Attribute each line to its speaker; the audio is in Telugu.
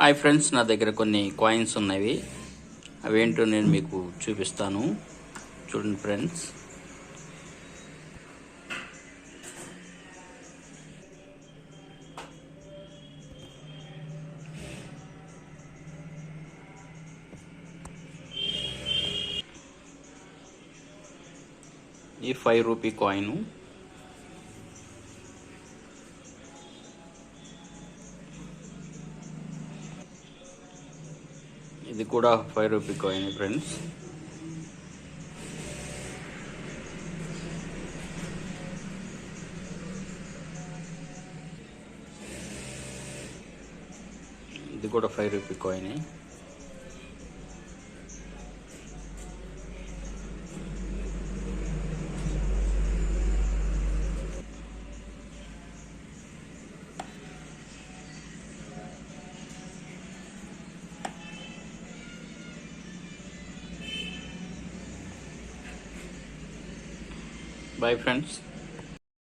Speaker 1: హాయ్ ఫ్రెండ్స్ నా దగ్గర కొన్ని కాయిన్స్ ఉన్నవి. అవేంటో నేను మీకు చూపిస్తాను. చూడండి ఫ్రెండ్స్ ఈ ఫైవ్ రూపీ కాయిను ఇది కూడా ఫైవ్ రూపీ కాయిన్ ఫ్రెండ్స్. ఇది కూడా five rupee coin. Bye friends